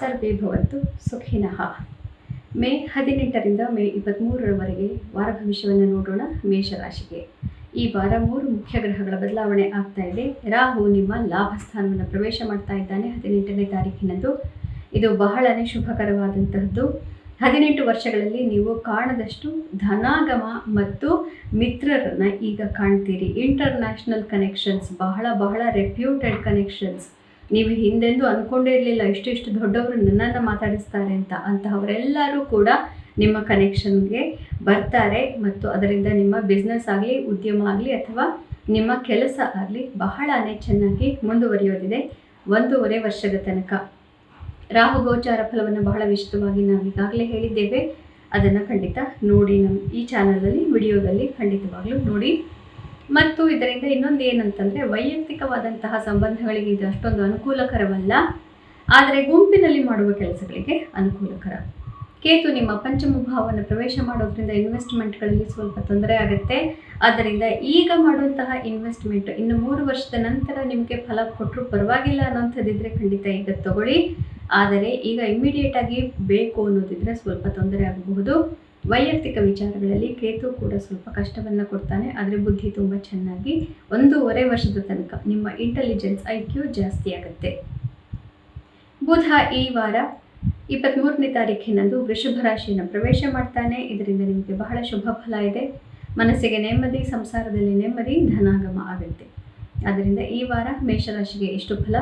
ಸರ್ವೇ ಭವಂತು ಸುಖಿನಃ. ಮೇ ಹದಿನೆಂಟರಿಂದ ಮೇ ಇಪ್ಪತ್ತ್ಮೂರರವರೆಗೆ ವಾರ ಭವಿಷ್ಯವನ್ನು ನೋಡೋಣ ಮೇಷರಾಶಿಗೆ. ಈ ವಾರ ಮೂರು ಮುಖ್ಯ ಗ್ರಹಗಳ ಬದಲಾವಣೆ ಆಗ್ತಾ ಇದೆ. ರಾಹು ನಿಮ್ಮ ಲಾಭ ಸ್ಥಾನವನ್ನು ಪ್ರವೇಶ ಮಾಡ್ತಾ ಇದ್ದಾನೆ ಹದಿನೆಂಟನೇ ತಾರೀಕಿನಂದು ಇದು ಬಹಳನೇ ಶುಭಕರವಾದಂತಹದ್ದು. ಹದಿನೆಂಟು ವರ್ಷಗಳಲ್ಲಿ ನೀವು ಕಾಣದಷ್ಟು ಧನಾಗಮ ಮತ್ತು ಮಿತ್ರರನ್ನು ಈಗ ಕಾಣ್ತೀರಿ. ಇಂಟರ್ನ್ಯಾಷನಲ್ ಕನೆಕ್ಷನ್ಸ್, ಬಹಳ ಬಹಳ ರೆಪ್ಯೂಟೆಡ್ ಕನೆಕ್ಷನ್ಸ್ ನೀವು ಹಿಂದೆಂದು ಅಂದ್ಕೊಂಡೇ ಇರಲಿಲ್ಲ ಇಷ್ಟು ದೊಡ್ಡವರು ನನ್ನನ್ನು ಮಾತಾಡಿಸ್ತಾರೆ ಅಂತ. ಅಂತಹವರೆಲ್ಲರೂ ಕೂಡ ನಿಮ್ಮ ಕನೆಕ್ಷನ್ಗೆ ಬರ್ತಾರೆ ಮತ್ತು ಅದರಿಂದ ನಿಮ್ಮ ಬಿಸ್ನೆಸ್ ಆಗಲಿ, ಉದ್ಯಮ ಆಗಲಿ ಅಥವಾ ನಿಮ್ಮ ಕೆಲಸ ಆಗಲಿ ಬಹಳನೇ ಚೆನ್ನಾಗಿ ಮುಂದುವರಿಯೋದಿದೆ ಒಂದೂವರೆ ವರ್ಷದ ತನಕ. ರಾಹು ಗೋಚಾರ ಫಲವನ್ನು ಬಹಳ ವಿಶಿಷ್ಟವಾಗಿ ನಾವು ಈಗಾಗಲೇ ಹೇಳಿದ್ದೇವೆ. ಅದನ್ನು ಖಂಡಿತ ನೋಡಿ ನಮ್ಮ ಈ ಚಾನಲಲ್ಲಿ ವಿಡಿಯೋದಲ್ಲಿ ಖಂಡಿತವಾಗಲೂ ನೋಡಿ. ಮತ್ತು ಇದರಿಂದ ಇನ್ನೊಂದು ಏನಂತಂದರೆ ವೈಯಕ್ತಿಕವಾದಂತಹ ಸಂಬಂಧಗಳಿಗೆ ಇದು ಅಷ್ಟೊಂದು ಅನುಕೂಲಕರವಲ್ಲ. ಆದರೆ ಗುಂಪಿನಲ್ಲಿ ಮಾಡುವ ಕೆಲಸಗಳಿಗೆ ಅನುಕೂಲಕರ. ಕೇತು ನಿಮ್ಮ ಪಂಚಮ ಭಾವವನ್ನು ಪ್ರವೇಶ ಮಾಡೋದ್ರಿಂದ ಇನ್ವೆಸ್ಟ್ಮೆಂಟ್ಗಳಲ್ಲಿ ಸ್ವಲ್ಪ ತೊಂದರೆ ಆಗುತ್ತೆ. ಆದ್ದರಿಂದ ಈಗ ಮಾಡುವಂತಹ ಇನ್ವೆಸ್ಟ್ಮೆಂಟ್ ಇನ್ನು ಮೂರು ವರ್ಷದ ನಂತರ ನಿಮಗೆ ಫಲ ಕೊಟ್ಟರು ಪರವಾಗಿಲ್ಲ ಅನ್ನೋಂಥದ್ದಿದ್ರೆ ಖಂಡಿತ ಈಗ ತಗೊಳ್ಳಿ. ಆದರೆ ಈಗ ಇಮ್ಮಿಡಿಯೇಟ್ ಆಗಿ ಬೇಕು ಅನ್ನೋದಿದ್ರೆ ಸ್ವಲ್ಪ ತೊಂದರೆ ಆಗಬಹುದು. ವೈಯಕ್ತಿಕ ವಿಚಾರಗಳಲ್ಲಿ ಕೇತು ಕೂಡ ಸ್ವಲ್ಪ ಕಷ್ಟವನ್ನು ಕೊಡ್ತಾನೆ, ಆದರೆ ಬುದ್ಧಿ ತುಂಬ ಚೆನ್ನಾಗಿ ಒಂದೂವರೆ ವರ್ಷದ ತನಕ ನಿಮ್ಮ ಇಂಟೆಲಿಜೆನ್ಸ್ ಐ ಕ್ಯೂ ಜಾಸ್ತಿ ಆಗುತ್ತೆ. ಬುಧ ಈ ವಾರ ಇಪ್ಪತ್ತ್ಮೂರನೇ ತಾರೀಕಿನಂದು ವೃಷಭ ರಾಶಿಯನ್ನು ಪ್ರವೇಶ ಮಾಡ್ತಾನೆ. ಇದರಿಂದ ನಿಮಗೆ ಬಹಳ ಶುಭ ಫಲ ಇದೆ. ಮನಸ್ಸಿಗೆ ನೆಮ್ಮದಿ, ಸಂಸಾರದಲ್ಲಿ ನೆಮ್ಮದಿ, ಧನಾಗಮ ಆಗುತ್ತೆ. ಆದ್ದರಿಂದ ಈ ವಾರ ಮೇಷರಾಶಿಗೆ ಎಷ್ಟು ಫಲ?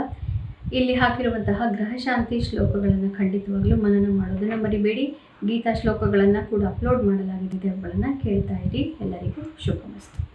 ಇಲ್ಲಿ ಹಾಕಿರುವಂತಹ ಗ್ರಹಶಾಂತಿ ಶ್ಲೋಕಗಳನ್ನು ಖಂಡಿತವಾಗಲೂ ಮನನ ಮಾಡೋದನ್ನು ಮರಿಬೇಡಿ. ಗೀತಾ ಶ್ಲೋಕಗಳನ್ನು ಕೂಡ ಅಪ್ಲೋಡ್ ಮಾಡಲಾಗಿದೆ ಅವುಗಳನ್ನು ಕೇಳ್ತಾ ಇರಿ. ಎಲ್ಲರಿಗೂ ಶುಭಮಸ್ತು